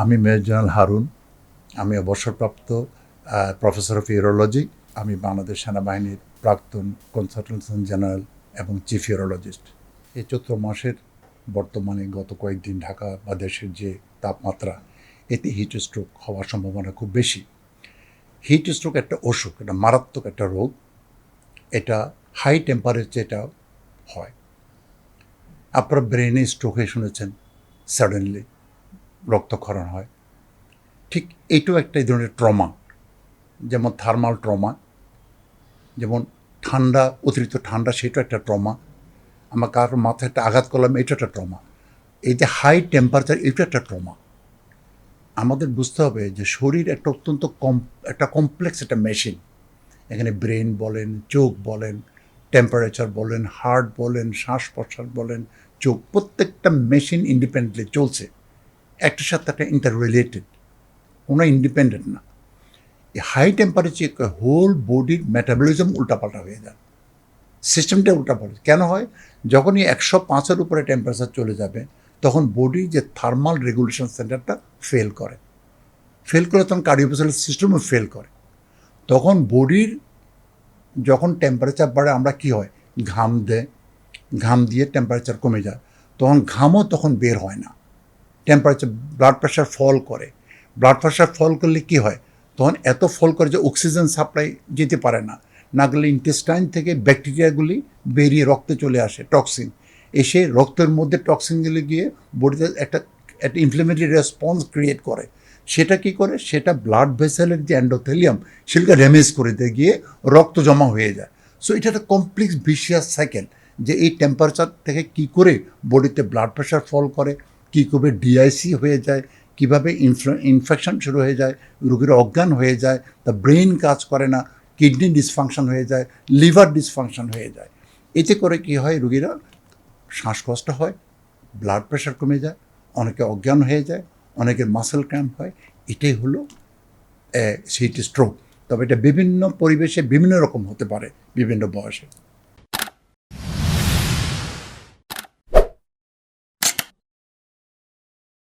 আমি major general Harun, আমি অবসরপ্রাপ্ত প্রফেসর অফ ইউরোলজি, আমি বাংলাদেশ সেনাবাহিনীর প্রাক্তন কনসালটেন্ট জেনারেল এবং চিফ ইউরোলজিস্ট এই চৈত্র মাসের বর্তমানে গত কয়েকদিন ঢাকা বা দেশের যে তাপমাত্রা, এতে হিট স্ট্রোক হওয়ার সম্ভাবনা খুব বেশি। হিট স্ট্রোক একটা অসুখ এটা মারাত্মক একটা রোগ, এটা হাই টেম্পারেচার এটা হয়। আপনারা ব্রেনে স্ট্রোক শুনেছেন সাডেনলি রক্তক্ষরণ হয়। ঠিক এইটাও একটা এই ধরনের ট্রমা, যেমন থার্মাল ট্রমা, যেমন ঠান্ডা, অতিরিক্ত ঠান্ডা, সেটাও একটা ট্রমা। আমার কারোর মাথায় একটা আঘাত করলাম এটা একটা ট্রমা। এই যে হাই টেম্পারেচার এটা একটা ট্রমা। আমাদের বুঝতে হবে যে শরীর একটা অত্যন্ত কম, একটা কমপ্লেক্স একটা মেশিন। এখানে ব্রেন বলেন, চোখ বলেন, টেম্পারেচার বলেন, হার্ট বলেন শ্বাস প্রশ্বাস বলেন, চোখ, প্রত্যেকটা মেশিন ইন্ডিপেন্ডেন্টলি চলছে। একটার সাথে একটা ইন্টার রিলেটেড কোনো ইন্ডিপেন্ডেন্ট না। এই হাই টেম্পারেচার হোল বডির মেটাবলিজম উল্টাপাল্টা হয়ে যায়। সিস্টেমটা উল্টাপাল্টা। কেন হয়? যখনই একশো পাঁচের উপরে টেম্পারেচার চলে যাবে, তখন বডির যে থার্মাল রেগুলেশন সেন্টারটা ফেল করে। ফেল করে তখন কার্ডিওভাস্কুলার সিস্টেমও ফেল করে। তখন বডির যখন টেম্পারেচার বাড়ে, আমরা কি হয়? ঘাম দেয়। ঘাম দিয়ে টেম্পারেচার কমে যায়। তখন ঘামও তখন বের হয় না। টেম্পারেচার ব্লাড প্রেশার ফল করে। ব্লাড প্রেশার ফল করলে কি হয়? তখন এত ফল করে যে অক্সিজেন সাপ্লাই যেতে পারে না। না গেলে ইন্টেস্টাইন থেকে ব্যাকটেরিয়াগুলি বেরিয়ে রক্তে চলে আসে টক্সিন এসে রক্তের মধ্যে টক্সিনগুলি গিয়ে বডিতে একটা একটা ইনফ্লেমেটরি রেসপন্স ক্রিয়েট করে। সেটা কি করে? সেটা ব্লাড ভেসেলের যে অ্যান্ডোথেলিয়াম সেটাকে ড্যামেজ করে দিয়ে গিয়ে রক্ত জমা হয়ে যায়। সো এটা একটা কমপ্লেক্স ভিশিয়াস সাইকেল যে এই টেম্পারেচার থেকে কি করে বডিতে ব্লাড প্রেশার ফল করে কী করে ডিআইসি হয়ে যায় কীভাবে ইনফেকশন শুরু হয়ে যায়, রোগীর অজ্ঞান হয়ে যায় তা ব্রেন কাজ করে না কিডনি ডিসফাংশন হয়ে যায় লিভার ডিসফাংশন হয়ে যায়। এতে করে কি হয়, রুগীরা শ্বাসকষ্ট হয় ব্লাড প্রেশার কমে যায়, অনেকে অজ্ঞান হয়ে যায়, অনেকের মাসেল ক্র্যাম্প হয়। এটাই হলো সিটি স্ট্রোক তবে এটা বিভিন্ন পরিবেশে বিভিন্ন রকম হতে পারে, বিভিন্ন বয়সে।